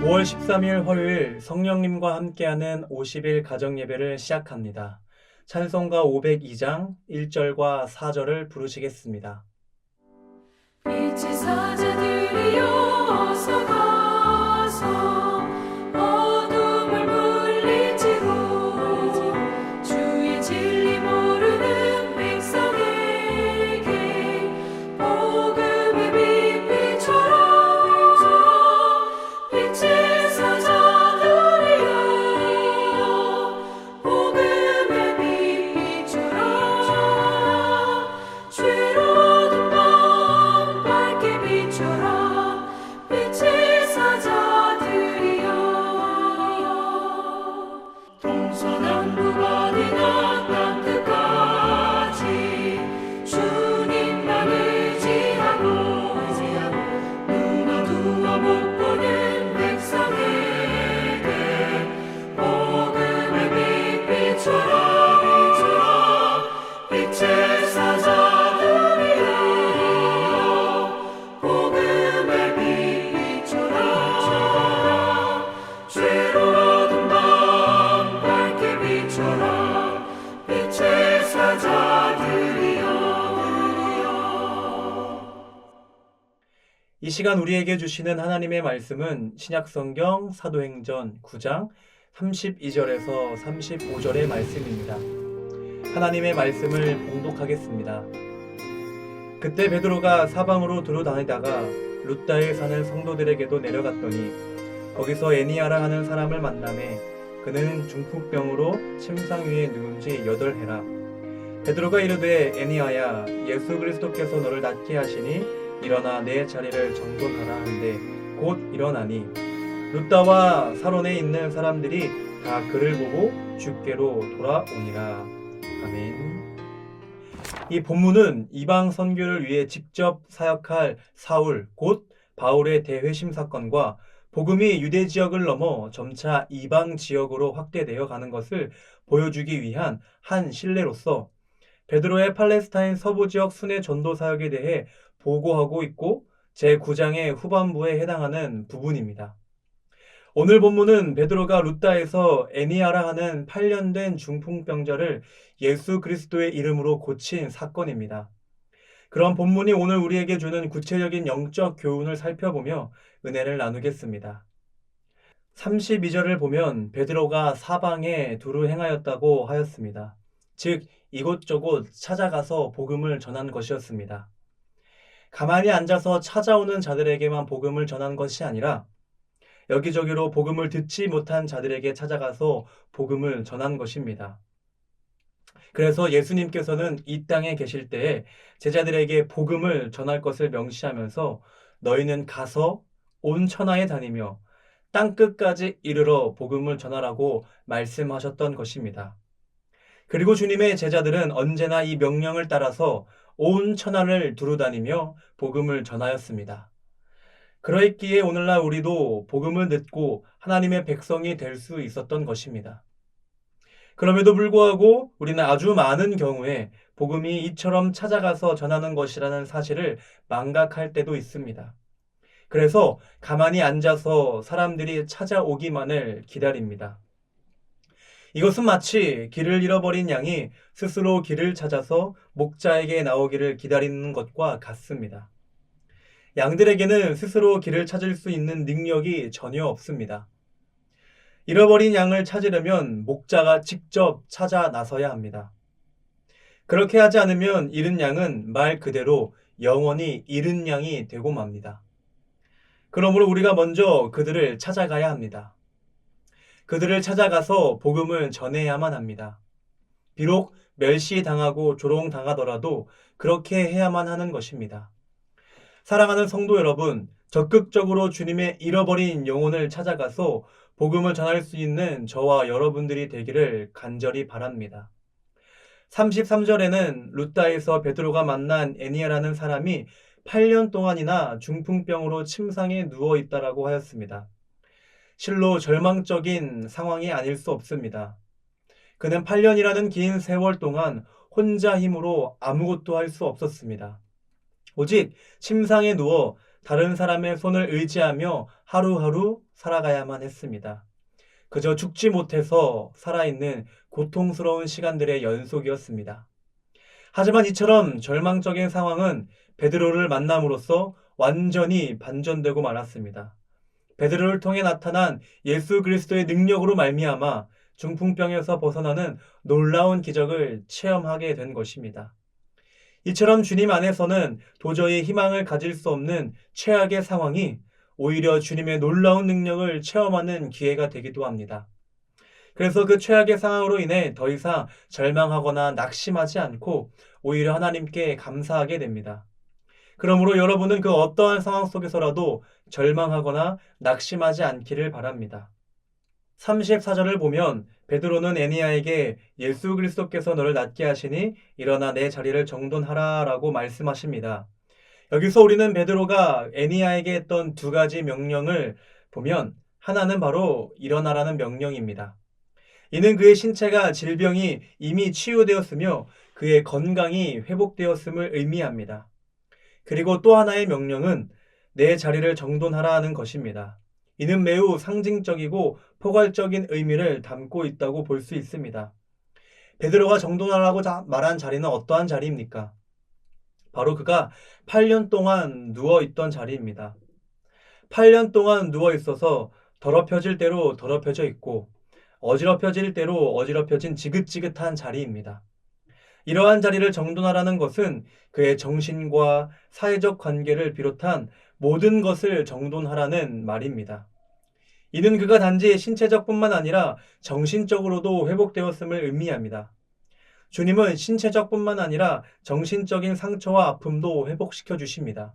5월 13일 화요일 성령님과 함께하는 50일 가정 예배를 시작합니다. 찬송가 502장 1절과 4절을 부르시겠습니다. 빛의 사자들이여 어서 가서 이 시간 우리에게 주시는 하나님의 말씀은 신약성경 사도행전 9장 32절에서 35절의 말씀입니다. 하나님의 말씀을 봉독하겠습니다. 그때 베드로가 사방으로 두루 다니다가 루다에 사는 성도들에게도 내려갔더니 거기서 애니아라 하는 사람을 만남에 그는 중풍병으로 침상 위에 누운 지 여덟 해라. 베드로가 이르되 애니아야 예수 그리스도께서 너를 낫게 하시니 일어나 내 자리를 정돈하라 한데 곧 일어나니 루다와 사론에 있는 사람들이 다 그를 보고 주께로 돌아오니라. 아멘. 이 본문은 이방 선교를 위해 직접 사역할 사울 곧 바울의 대회심 사건과 복음이 유대 지역을 넘어 점차 이방 지역으로 확대되어 가는 것을 보여주기 위한 한 신뢰로서 베드로의 팔레스타인 서부 지역 순회 전도 사역에 대해 보고하고 있고 제9장의 후반부에 해당하는 부분입니다. 오늘 본문은 베드로가 루다에서 애니아라 하는 8년 된 중풍병자를 예수 그리스도의 이름으로 고친 사건입니다. 그런 본문이 오늘 우리에게 주는 구체적인 영적 교훈을 살펴보며 은혜를 나누겠습니다. 32절을 보면 베드로가 사방에 두루 행하였다고 하였습니다. 즉 이곳저곳 찾아가서 복음을 전한 것이었습니다. 가만히 앉아서 찾아오는 자들에게만 복음을 전한 것이 아니라 여기저기로 복음을 듣지 못한 자들에게 찾아가서 복음을 전한 것입니다. 그래서 예수님께서는 이 땅에 계실 때에 제자들에게 복음을 전할 것을 명시하면서 너희는 가서 온 천하에 다니며 땅 끝까지 이르러 복음을 전하라고 말씀하셨던 것입니다. 그리고 주님의 제자들은 언제나 이 명령을 따라서 온 천하를 두루다니며 복음을 전하였습니다. 그러했기에 오늘날 우리도 복음을 듣고 하나님의 백성이 될 수 있었던 것입니다. 그럼에도 불구하고 우리는 아주 많은 경우에 복음이 이처럼 찾아가서 전하는 것이라는 사실을 망각할 때도 있습니다. 그래서 가만히 앉아서 사람들이 찾아오기만을 기다립니다. 이것은 마치 길을 잃어버린 양이 스스로 길을 찾아서 목자에게 나오기를 기다리는 것과 같습니다. 양들에게는 스스로 길을 찾을 수 있는 능력이 전혀 없습니다. 잃어버린 양을 찾으려면 목자가 직접 찾아 나서야 합니다. 그렇게 하지 않으면 잃은 양은 말 그대로 영원히 잃은 양이 되고 맙니다. 그러므로 우리가 먼저 그들을 찾아가야 합니다. 그들을 찾아가서 복음을 전해야만 합니다. 비록 멸시당하고 조롱당하더라도 그렇게 해야만 하는 것입니다. 사랑하는 성도 여러분, 적극적으로 주님의 잃어버린 영혼을 찾아가서 복음을 전할 수 있는 저와 여러분들이 되기를 간절히 바랍니다. 33절에는 루다에서 베드로가 만난 애니아라는 사람이 8년 동안이나 중풍병으로 침상에 누워 있다라고 하였습니다. 실로 절망적인 상황이 아닐 수 없습니다. 그는 8년이라는 긴 세월 동안 혼자 힘으로 아무것도 할 수 없었습니다. 오직 침상에 누워 다른 사람의 손을 의지하며 하루하루 살아가야만 했습니다. 그저 죽지 못해서 살아있는 고통스러운 시간들의 연속이었습니다. 하지만 이처럼 절망적인 상황은 베드로를 만남으로써 완전히 반전되고 말았습니다. 베드로를 통해 나타난 예수 그리스도의 능력으로 말미암아 중풍병에서 벗어나는 놀라운 기적을 체험하게 된 것입니다. 이처럼 주님 안에서는 도저히 희망을 가질 수 없는 최악의 상황이 오히려 주님의 놀라운 능력을 체험하는 기회가 되기도 합니다. 그래서 그 최악의 상황으로 인해 더 이상 절망하거나 낙심하지 않고 오히려 하나님께 감사하게 됩니다. 그러므로 여러분은 그 어떠한 상황 속에서라도 절망하거나 낙심하지 않기를 바랍니다. 34절을 보면 베드로는 애니아에게 예수 그리스도께서 너를 낫게 하시니 일어나 내 자리를 정돈하라라고 말씀하십니다. 여기서 우리는 베드로가 애니아에게 했던 두 가지 명령을 보면 하나는 바로 일어나라는 명령입니다. 이는 그의 신체가 질병이 이미 치유되었으며 그의 건강이 회복되었음을 의미합니다. 그리고 또 하나의 명령은 내 자리를 정돈하라 하는 것입니다. 이는 매우 상징적이고 포괄적인 의미를 담고 있다고 볼 수 있습니다. 베드로가 정돈하라고 자- 말한 자리는 어떠한 자리입니까? 바로 그가 8년 동안 누워 있던 자리입니다. 8년 동안 누워 있어서 더럽혀질 대로 더럽혀져 있고 어지럽혀질 대로 어지럽혀진 지긋지긋한 자리입니다. 이러한 자리를 정돈하라는 것은 그의 정신과 사회적 관계를 비롯한 모든 것을 정돈하라는 말입니다. 이는 그가 단지 신체적뿐만 아니라 정신적으로도 회복되었음을 의미합니다. 주님은 신체적뿐만 아니라 정신적인 상처와 아픔도 회복시켜 주십니다.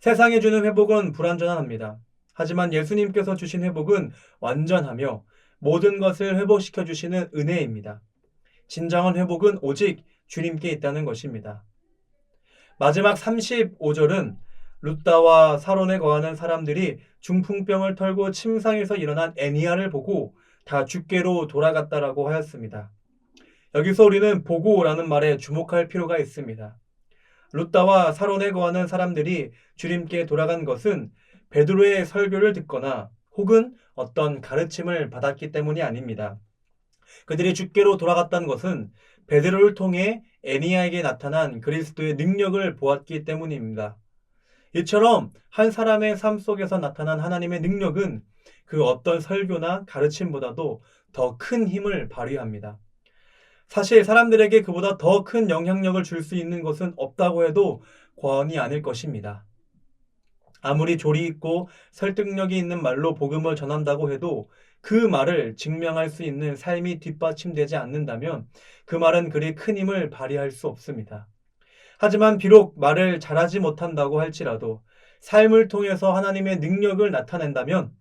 세상에 주는 회복은 불완전합니다. 하지만 예수님께서 주신 회복은 완전하며 모든 것을 회복시켜 주시는 은혜입니다. 진정한 회복은 오직 주님께 있다는 것입니다. 마지막 35절은 루다와 사론에 거하는 사람들이 중풍병을 털고 침상에서 일어난 애니아를 보고 다 죽게로 돌아갔다라고 하였습니다. 여기서 우리는 보고라는 말에 주목할 필요가 있습니다. 루다와 사론에 거하는 사람들이 주님께 돌아간 것은 베드로의 설교를 듣거나 혹은 어떤 가르침을 받았기 때문이 아닙니다. 그들이 죽게로 돌아갔다는 것은 베드로를 통해 애니아에게 나타난 그리스도의 능력을 보았기 때문입니다. 이처럼 한 사람의 삶 속에서 나타난 하나님의 능력은 그 어떤 설교나 가르침보다도 더 큰 힘을 발휘합니다. 사실 사람들에게 그보다 더 큰 영향력을 줄 수 있는 것은 없다고 해도 과언이 아닐 것입니다. 아무리 조리 있고 설득력이 있는 말로 복음을 전한다고 해도 그 말을 증명할 수 있는 삶이 뒷받침되지 않는다면 그 말은 그리 큰 힘을 발휘할 수 없습니다. 하지만 비록 말을 잘하지 못한다고 할지라도 삶을 통해서 하나님의 능력을 나타낸다면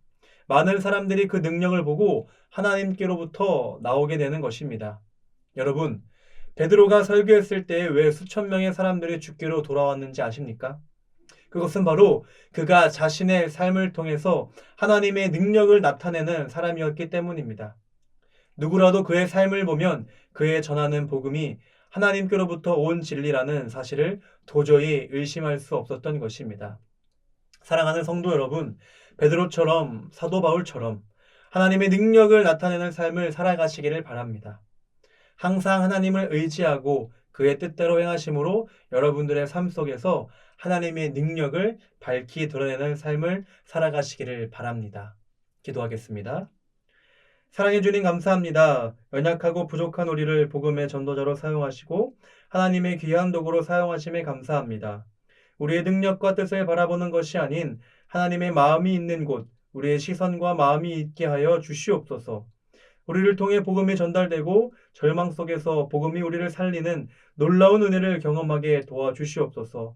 많은 사람들이 그 능력을 보고 하나님께로부터 나오게 되는 것입니다. 여러분, 베드로가 설교했을 때 왜 수천 명의 사람들이 죽게로 돌아왔는지 아십니까? 그것은 바로 그가 자신의 삶을 통해서 하나님의 능력을 나타내는 사람이었기 때문입니다. 누구라도 그의 삶을 보면 그의 전하는 복음이 하나님께로부터 온 진리라는 사실을 도저히 의심할 수 없었던 것입니다. 사랑하는 성도 여러분, 베드로처럼 사도 바울처럼 하나님의 능력을 나타내는 삶을 살아가시기를 바랍니다. 항상 하나님을 의지하고 그의 뜻대로 행하심으로 여러분들의 삶 속에서 하나님의 능력을 밝히 드러내는 삶을 살아가시기를 바랍니다. 기도하겠습니다. 사랑해 주님 감사합니다. 연약하고 부족한 우리를 복음의 전도자로 사용하시고 하나님의 귀한 도구로 사용하심에 감사합니다. 우리의 능력과 뜻을 바라보는 것이 아닌 하나님의 마음이 있는 곳, 우리의 시선과 마음이 있게 하여 주시옵소서. 우리를 통해 복음이 전달되고 절망 속에서 복음이 우리를 살리는 놀라운 은혜를 경험하게 도와주시옵소서.